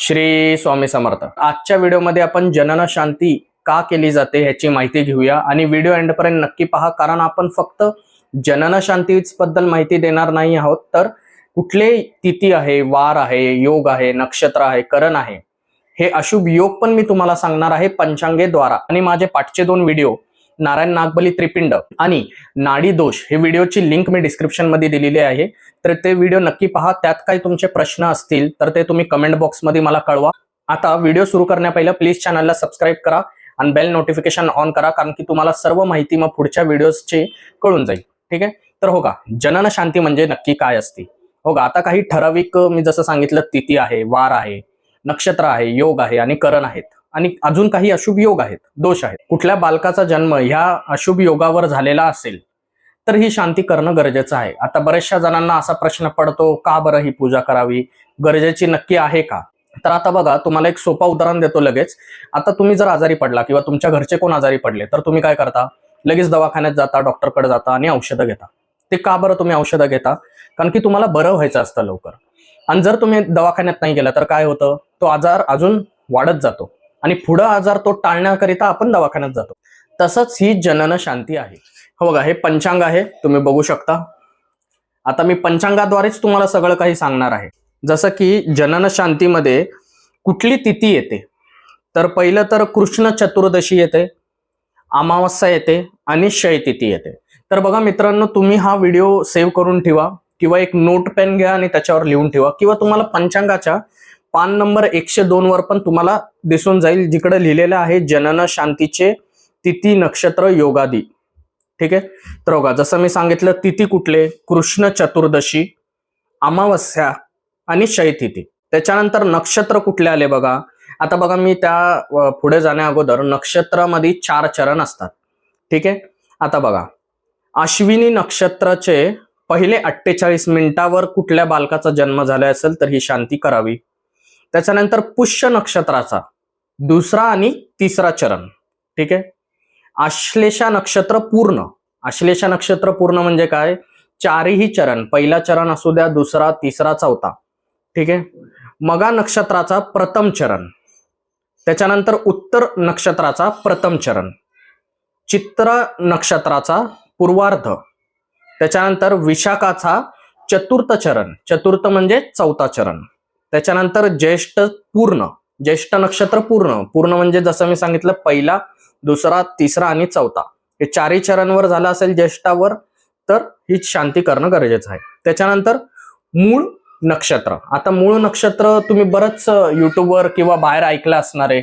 श्री स्वामी समर्थ. आजच्या व्हिडिओमध्ये आपण जनन शांती का केली जाते ह्याची माहिती घेऊया आणि व्हिडिओ एंडपर्यंत नक्की पहा कारण आपण फक्त जनन शांतीच बद्दल माहिती देणार नाही आहोत तर कुठले तिथी आहे वार आहे योग आहे नक्षत्र आहे करण आहे हे अशुभ योग पण मी तुम्हाला सांगणार आहे पंचांगेद्वारा. आणि माझे पाठचे दोन व्हिडिओ नारायण नागबली त्रिपिंड आणि नाडी दोष हे व्हिडिओची लिंक मी डिस्क्रिप्शनमध्ये दिलेली आहे. तर ते व्हिडिओ नक्की पहा. त्यात काही तुमचे प्रश्न असतील तर ते तुम्ही कमेंट बॉक्समध्ये मला कळवा. आता व्हिडिओ सुरू करण्यापहिलं प्लीज चॅनलला सबस्क्राईब करा आणि बेल नोटिफिकेशन ऑन करा कारण की तुम्हाला सर्व माहिती मग पुढच्या व्हिडिओजची कळून जाईल. ठीक आहे? तर हो का? जनन शांती म्हणजे नक्की काय असते? हो का? आता काही ठराविक मी जसं सांगितलं तिथी आहे वार आहे नक्षत्र आहे योग आहे आणि करण आहेत. आणि अजून काही अशुभ योग आहेत दोष आहेत. कुठल्या बालकाचा जन्म ह्या अशुभ योगावर झालेला असेल तर ही शांती करणं गरजेचं आहे. आता बऱ्याचशा जणांना असा प्रश्न पडतो का बरं ही पूजा करावी? गरजेची नक्की आहे का? तर आता बघा तुम्हाला एक सोपा उदाहरण देतो लगेच. आता तुम्ही जर आजारी पडला किंवा तुमच्या घरचे कोण आजारी पडले तर तुम्ही काय करता? लगेच दवाखान्यात जाता डॉक्टरकडे जाता आणि औषधं घेता. ते का बरं तुम्ही औषधं घेता? कारण की तुम्हाला बरं व्हायचं असतं लवकर. आणि जर तुम्ही दवाखान्यात नाही गेला तर काय होतं? तो आजार अजून वाढत जातो. आणि पुढं आजार तो टाळण्याकरिता आपण दवाखान्यात जातो. तसंच ही जनन शांती आहे. हो बघा हे पंचांग आहे तुम्ही बघू शकता. आता मी पंचांगाद्वारेच तुम्हाला सगळं काही सांगणार आहे. जसं की जनन शांतीमध्ये कुठली तिथी येते? तर पहिलं तर कृष्ण चतुर्दशी येते अमावस्या येते आणि शयतिथी येते. तर बघा मित्रांनो तुम्ही हा व्हिडिओ सेव्ह करून ठेवा किंवा एक नोट पेन घ्या आणि त्याच्यावर लिहून ठेवा किंवा तुम्हाला पंचांगाच्या पान नंबर एकशे दोन वर पण तुम्हाला दिसून जाईल. जिकडे लिहिलेलं आहे जनन शांतीचे तिथी नक्षत्र योगादी. ठीक आहे? तर बघा जसं मी सांगितलं तिथी कुठले? कृष्ण चतुर्दशी अमावस्या आणि शैतिथी. त्याच्यानंतर नक्षत्र कुठले आले बघा? आता बघा मी त्या पुढे जाण्या अगोदर नक्षत्रामध्ये चार चरण असतात. ठीक आहे? आता बघा. अश्विनी नक्षत्राचे पहिले अठ्ठेचाळीस मिनिटावर कुठल्या बालकाचा जन्म झाला असेल तर ही शांती करावी. त्याच्यानंतर पुष्य नक्षत्राचा दुसरा आणि तिसरा चरण. ठीक आहे? आश्लेषा नक्षत्र पूर्ण. आश्लेषा नक्षत्र पूर्ण म्हणजे काय? चारही चरण. पहिला चरण असू द्या दुसरा तिसरा चौथा. ठीक आहे? मगा नक्षत्राचा प्रथम चरण. त्याच्यानंतर उत्तर नक्षत्राचा प्रथम चरण. चित्र नक्षत्राचा पूर्वार्ध. त्याच्यानंतर विशाखाचा चतुर्थ चरण. चतुर्थ म्हणजे चौथा चरण. त्याच्यानंतर ज्येष्ठ पूर्ण ज्येष्ठ नक्षत्र पूर्ण. पूर्ण म्हणजे जसं मी सांगितलं पहिला दुसरा तिसरा आणि चौथा. हे चारही चरणवर झालं असेल ज्येष्ठावर तर ही शांती करणं गरजेचं आहे. त्याच्यानंतर मूळ नक्षत्र. आता मूळ नक्षत्र तुम्ही बरंच युट्यूबवर किंवा बाहेर ऐकलं असणार आहे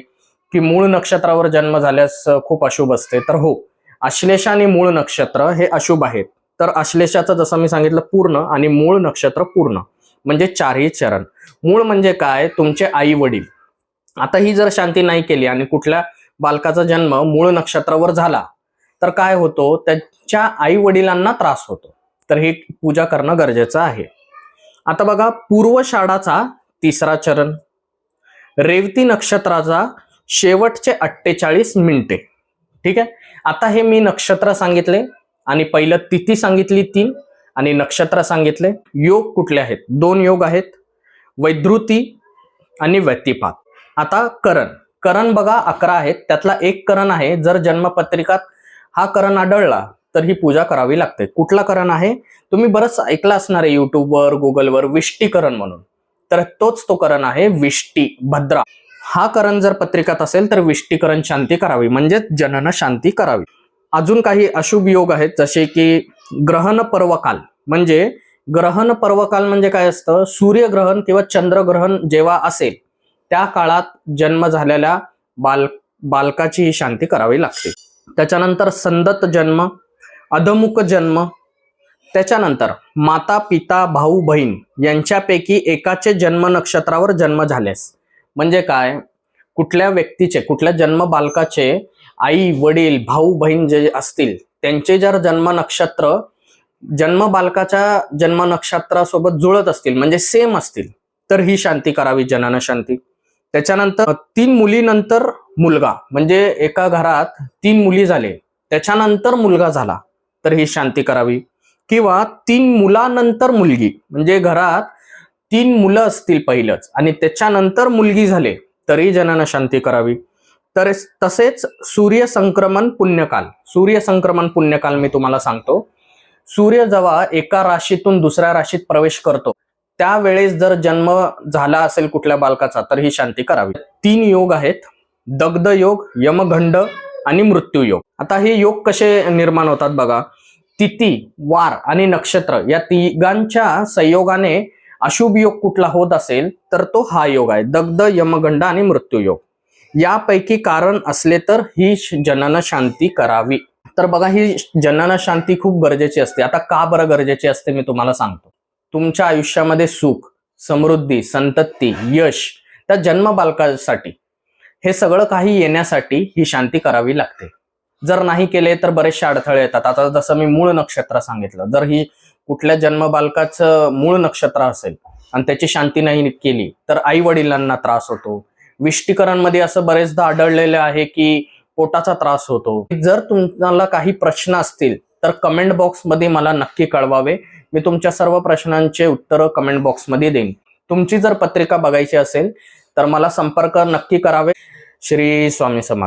की मूळ नक्षत्रावर जन्म झाल्यास खूप अशुभ असते. तर हो आश्लेषा आणि मूळ नक्षत्र हे अशुभ आहेत. तर आश्लेषाचं जसं मी सांगितलं पूर्ण आणि मूळ नक्षत्र पूर्ण. म्हणजे चारही चरण. मूळ म्हणजे काय? तुमचे आई वडील आता ही जर शांती नाही केली आणि कुठल्या बालकाचा जन्म मूळ नक्षत्रावर झाला तर काय होतो? त्याच्या आई वडिलांना त्रास होतो. तर ही पूजा करणं गरजेचं आहे. आता बघा पूर्व शाळाचा तिसरा चरण. रेवती नक्षत्राचा शेवटचे अठ्ठेचाळीस मिनिटे. ठीक आहे? आता हे मी नक्षत्र सांगितले आणि पहिलं तिथी सांगितली तीन. आणि नक्षत्र सांगितले योग कुठले आहेत? दोन योग आहेत वैद्रुती आणि व्यक्तिपात आता करण. करण बघा अकरा आहेत. त्यातला एक करण आहे जर जन्मपत्रिकात हा करण आढळला तर ही पूजा करावी लागते. कुठला करण आहे? तुम्ही बरंच ऐकलं असणार आहे युट्यूबवर गुगलवर विष्टीकरण म्हणून. तर तोच तो करण आहे विष्टी भद्रा. हा करण जर पत्रिकात असेल तर विष्टीकरण शांती करावी म्हणजेच जनन शांती करावी. अजून काही अशुभ योग आहेत जसे की ग्रहण पर्वकाल. म्हणजे ग्रहण पर्वकाल म्हणजे काय असतं? सूर्यग्रहण किंवा चंद्रग्रहण जेव्हा असेल त्या काळात जन्म झालेल्या बाल बालकाची ही शांती करावी लागते. त्याच्यानंतर संदत जन्म अधमुक जन्म त्याच्यानंतर माता पिता भाऊ बहीण यांच्यापैकी एकाचे जन्म नक्षत्रावर जन्म झाल्यास म्हणजे काय? कुठल्या व्यक्तीचे कुठल्या जन्म बालकाचे आई वडील भाऊ बहीण जे असतील त्यांचे जर जन्म नक्षत्र जन्म बालकाच्या जन्म नक्षत्रासोबत जुळत असतील म्हणजे सेम असतील तर ही शांती करावी जनन शांती. त्याच्यानंतर तीन मुलीनंतर मुलगा म्हणजे एका घरात तीन मुली झाले त्याच्यानंतर मुलगा झाला तर ही शांती करावी. किंवा तीन मुलानंतर मुलगी म्हणजे घरात तीन मुलं असतील पहिलंच आणि त्याच्यानंतर मुलगी झाले तरी जनन शांती करावी. तर तसेच सूर्य संक्रमण पुण्यकाल. सूर्य संक्रमण पुण्यकाल मी तुम्हाला सांगतो. सूर्य जेव्हा एका राशीतून दुसऱ्या राशीत प्रवेश करतो त्यावेळेस जर जन्म झाला असेल कुठल्या बालकाचा तर ही शांती करावी. तीन योग आहेत. दग्ध योग यमघंड आणि मृत्यू योग. आता हे योग कसे निर्माण होतात बघा. तिथी वार आणि नक्षत्र या तिघांच्या संयोगाने अशुभ योग कुठला होत असेल तर तो हा योग आहे. दग्ध यमगंड आणि मृत्यू योग. यापैकी कारण असले तर ही जनाना जनन शांती करावी. तर बघा ही जनन शांती खूप गरजेची असते. आता का बरं गरजेची असते मी तुम्हाला सांगतो. तुमच्या आयुष्यामध्ये सुख समृद्धी संतती यश त्या जन्म बालकासाठी हे सगळं काही येण्यासाठी ही शांती करावी लागते. जर नाही केले तर बरेचसे अडथळे येतात. आता जसं मी मूळ नक्षत्र सांगितलं जर ही कुठल्या जन्म बालकाचं मूळ नक्षत्र असेल आणि त्याची शांती नाही केली तर आई वडिलांना त्रास होतो विष्टीकरणमध्ये असं बरेचदा आढळलेलं आहे की पोटाचा त्रास होतो. जर तुम्हाला काही प्रश्न असतील तर कमेंट बॉक्समध्ये मला नक्की कळवावे. मी तुमच्या सर्व प्रश्नांचे उत्तरं कमेंट बॉक्समध्ये देईन. तुमची जर पत्रिका बघायची असेल तर मला संपर्क नक्की करावे. श्री स्वामी समर्थ.